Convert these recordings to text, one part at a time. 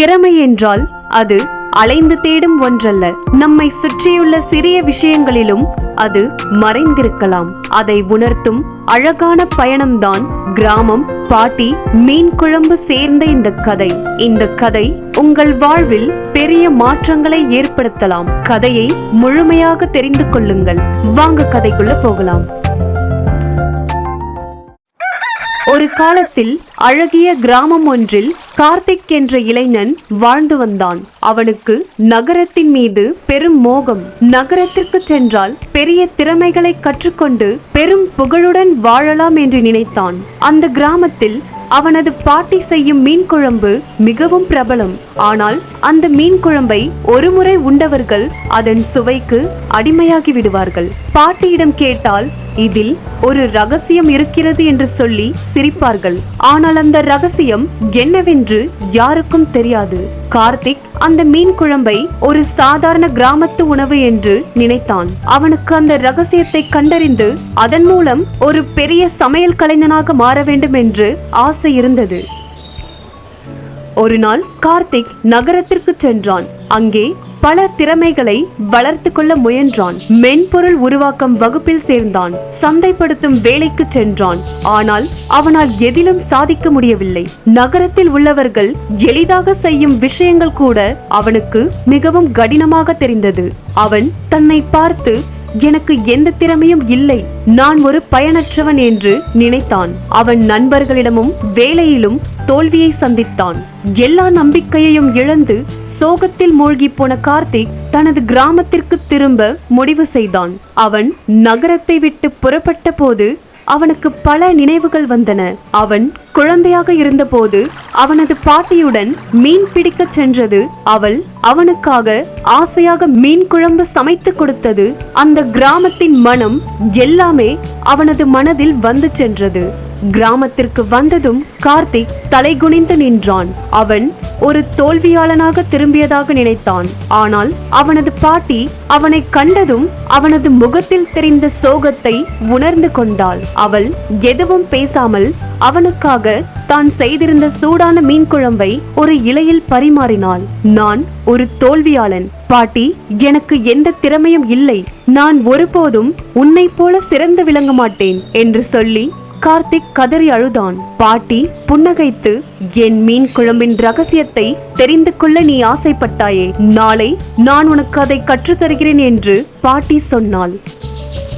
திறமை என்றால் அது அலைந்து தேடும் ஒன்றல்ல. நம்மை சுற்றியுள்ள சிறிய விஷயங்களிலும் அது மறைந்திருக்கலாம். அதை உணர்த்தும் அழகான பயணம்தான் கிராமம் பாட்டி மீன் குழம்பு சேர்ந்த இந்த கதை. இந்த கதை உங்கள் வாழ்வில் பெரிய மாற்றங்களை ஏற்படுத்தலாம். கதையை முழுமையாக தெரிந்து கொள்ளுங்கள். வாங்க கதைக்குள்ள போகலாம். ஒரு காலத்தில் அழகிய கிராமம் ஒன்றில் கார்த்திக் என்ற இளைஞன் வாழ்ந்து வந்தான். அவனுக்கு நகரத்தின் மீது பெரும் மோகம். நகரத்திற்கு சென்றால் பெரிய திறமைகளை கற்றுக்கொண்டு பெரும் புகழுடன் வாழலாம் என்று நினைத்தான். அந்த கிராமத்தில் அவனது பாட்டி செய்யும் மீன் குழம்பு மிகவும் பிரபலம். ஆனால் அந்த மீன் குழம்பை ஒருமுறை உண்டவர்கள் அதன் சுவைக்கு அடிமையாகி விடுவார்கள். பாட்டியிடம் கேட்டால் இதில் ஒரு ரகசியம் இருக்கிறது என்று சொல்லி சிரிப்பார்கள். ஆனால் அந்த ரகசியம் என்னவென்று யாருக்கும் தெரியாது. கார்த்திக் அந்த மீன் குழம்பை ஒரு சாதாரண கிராமத்து உணவு என்று நினைத்தான். அவனுக்கு அந்த ரகசியத்தை கண்டறிந்து அதன் மூலம் ஒரு பெரிய சமையல் கலைஞனாக மாற வேண்டும் என்று ஆசை இருந்தது. ஒரு நாள் கார்த்திக் நகரத்திற்கு சென்றான். அங்கே பல திறமைகளை வளர்த்து கொள்ள முயன்றான். மென்பொருள் உருவாக்கம் வகுப்பில் சேர்ந்தான். சந்தைப்படுத்தும் வேலைக்கு சென்றான். ஆனால் அவனால் எதிலும் சாதிக்க முடியவில்லை. நகரத்தில் உள்ளவர்கள் எளிதாக செய்யும் விஷயங்கள் கூட அவனுக்கு மிகவும் கடினமாக தெரிந்தது. அவன் தன்னை பார்த்து எனக்கு எந்த திறமையும் இல்லை. நான் ஒரு பயனற்றவன் என்று நினைத்தான். அவன் நண்பர்களிடமும் வேலையிலும் தோல்வியை சந்தித்தான். எல்லா நம்பிக்கையையும் இழந்து சோகத்தில் மூழ்கி போன கார்த்திக் தனது கிராமத்திற்கு திரும்ப முடிவு செய்தான். அவன் நகரத்தை விட்டு புறப்பட்ட போது அவனுக்கு பல நினைவுகள் வந்தன. அவன் குழந்தையாக இருந்தபோது அவனது பாட்டியுடன் மீன் பிடிக்கச் சென்றது. அவள் அவனுக்காக ஆசையாக மீன் குழம்பு சமைத்து கொடுத்தது. அந்த கிராமத்தின் மனம் எல்லாமே அவனது மனதில் வந்து சென்றது. கிராமத்திற்கு வந்ததும் கார்த்திக் தலைகுனிந்து நின்றான். அவன் ஒரு தோல்வியாளனாக திரும்பியதாக நினைத்தான். ஆனால் அவனது பாட்டி அவனை கண்டதும் அவனது முகத்தில் தெரிந்த சோகத்தை உணர்ந்து கொண்டாள். அவள் எதுவும் பேசாமல் அவனுக்காக தான் செய்திருந்த சூடான மீன் குழம்பை ஒரு இலையில் பரிமாறினாள். நான் ஒரு தோல்வியாளன். பாட்டி எனக்கு எந்த திறமையும் இல்லை. நான் ஒருபோதும் உன்னை போல சிறந்து விளங்க மாட்டேன் என்று சொல்லி கார்த்திக் கதறி அழுதான். பாட்டி புன்னகைத்து என் மீன் குழம்பின் ரகசியத்தை தெரிந்து கொள்ள நீ ஆசைப்பட்டாயே. நாளை நான் உனக்கு அதை கற்றுத்தருகிறேன் என்று பாட்டி சொன்னாள்.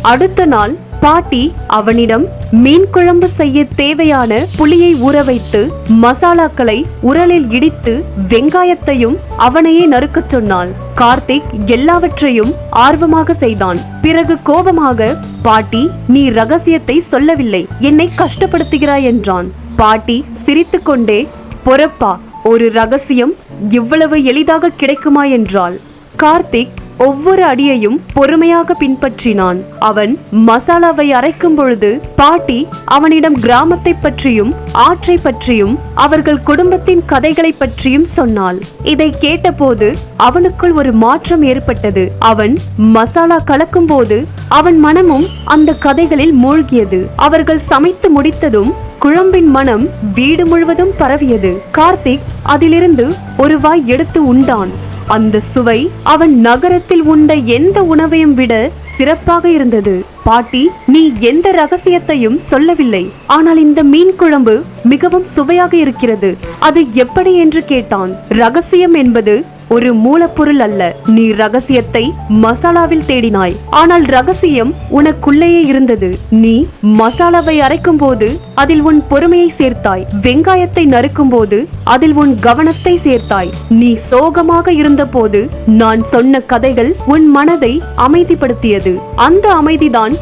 அடுத்த நாள் பாட்டி அவனிடம் மீன் குழம்பு செய்ய தேவையான புளியை ஊற வைத்து மசாலாக்களை உரலில் இடித்து வெங்காயத்தையும் அவனையே நறுக்கச் சொன்னாள். கார்த்திக் எல்லாவற்றையும் ஆர்வமாக செய்தான். பிறகு கோபமாக பாட்டி நீ ரகசியத்தை சொல்லவில்லை. என்னை கஷ்டப்படுத்துகிறாய் என்றான். பாட்டி சிரித்துக்கொண்டே பொறப்பா ஒரு ரகசியம் இவ்வளவு எளிதாக கிடைக்குமா என்றாள். கார்த்திக் ஒவ்வொரு அடியையும் பொறுமையாக பின்பற்றினான். அவன் மசாலாவை அரைக்கும் பொழுது பாட்டி அவனிடம் கிராமத்தை பற்றியும் ஆற்றை பற்றியும் அவர்கள் குடும்பத்தின் கதைகளை பற்றியும் சொன்னாள். இதை கேட்டபோது அவனுக்குள் ஒரு மாற்றம் ஏற்பட்டது. அவன் மசாலா கலக்கும் போது அவன் மனமும் அந்த கதைகளில் மூழ்கியது. அவர்கள் சமைத்து முடித்ததும் குழம்பின் மனம் வீடு முழுவதும் பரவியது. கார்த்திக் அதிலிருந்து ஒரு வாய் எடுத்து உண்டான். அந்த சுவை அவன் நகரத்தில் உண்ட எந்த உணவையும் விட சிறப்பாக இருந்தது. பாட்டி நீ எந்த ரகசியத்தையும் சொல்லவில்லை. ஆனால் இந்த மீன் குழம்பு மிகவும் சுவையாக இருக்கிறது. அது எப்படி என்று கேட்டான். ரகசியம் என்பது ஒரு மூலப்பொருள் அல்ல. நீ ரகசியத்தை மசாலாவில் தேடினாய். ஆனால் ரகசியம் உனக்குள்ளேயே இருந்தது. நீ மசாலாவை அரைக்கும் போது அதில் உன் பொறுமையை சேர்த்தாய். வெங்காயத்தை நறுக்கும் போது அதில் உன் கவனத்தை சேர்த்தாய். நீ சோகமாக இருந்தபோது நான் சொன்ன கதைகள் உன் மனதை அமைதிப்படுத்தியது. அந்த அமைதிதான்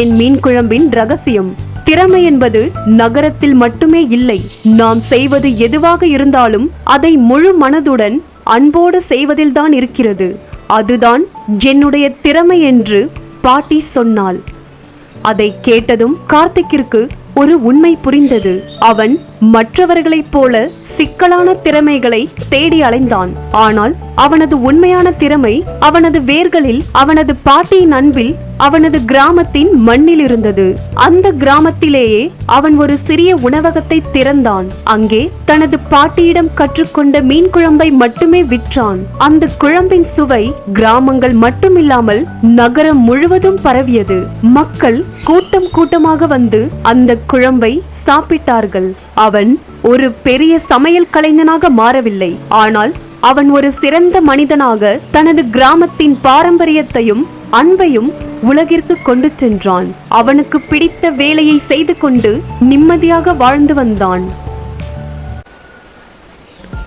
என் மீன் குழம்பின் ரகசியம். திறமை என்பது நகரத்தில் மட்டுமே இல்லை. நாம் செய்வது எதுவாக இருந்தாலும் அதை முழு மனதுடன் அன்போடு செய்வதில்தான் இருக்கிறது. அதுதான் என்னுடைய திறமை என்று பாட்டி சொன்னாள். அதை கேட்டதும் கார்த்திக்கிற்கு ஒரு உண்மை புரிந்தது. அவன் மற்றவர்களைப் போல சிக்கலான திறமைகளை தேடி அலைந்தான். ஆனால் அவனது உண்மையான திறமை அவனது வேர்களில் அவனது பாட்டியின் அன்பில் அவனது கிராமத்தின் மண்ணில் இருந்தது. அந்த கிராமத்திலேயே அவன் ஒரு சிறிய உணவகத்தை திறந்தான். அங்கே தனது பாட்டியிடம் கற்றுக்கொண்ட மீன் குழம்பை மட்டுமே விற்றான். அந்த குழம்பின் சுவை கிராமங்கள் மட்டுமில்லாமல் நகரம் முழுவதும் பரவியது. மக்கள் கூட்டம் கூட்டமாக வந்து அந்த குழம்பை சாப்பிட்டார்கள். அவன் ஒரு பெரிய சமையல் கலைஞனாக மாறவில்லை. ஆனால் அவன் ஒரு சிறந்த மனிதனாக தனது கிராமத்தின் பாரம்பரியத்தையும் அன்பையும் உலகிற்கு கொண்டு சென்றான். அவனுக்கு பிடித்த வேலையை செய்து கொண்டு நிம்மதியாக வாழ்ந்து வந்தான்.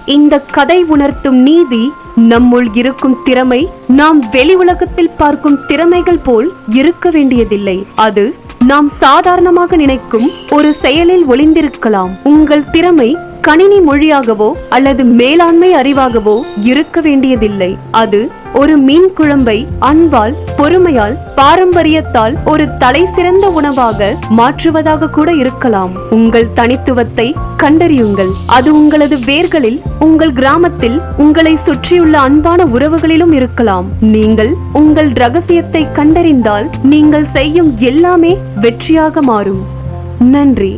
இந்த கதை உணர்த்தும் நீதி நம்முள் இருக்கும் திறமை நாம் வெளி உலகத்தில் பார்க்கும் திறமைகள் போல் இருக்க வேண்டியதில்லை. அது நாம் சாதாரணமாக நினைக்கும் ஒரு செயலில் ஒளிந்திருக்கலாம். உங்கள் திறமை கணினி மொழியாகவோ அல்லது மேலாண்மை அறிவாகவோ இருக்க வேண்டியதில்லை. அது ஒரு மீன் குழம்பை அன்பால் பொறுமையால் பாரம்பரியத்தால் ஒரு தலை சிறந்த உணவாக மாற்றுவதாக கூட இருக்கலாம். உங்கள் தனித்துவத்தை கண்டறியுங்கள். அது உங்களது வேர்களில் உங்கள் கிராமத்தில் உங்களை சுற்றியுள்ள அன்பான உறவுகளிலும் இருக்கலாம். நீங்கள் உங்கள் ரகசியத்தை கண்டறிந்தால் நீங்கள் செய்யும் எல்லாமே வெற்றியாக மாறும். நன்றி.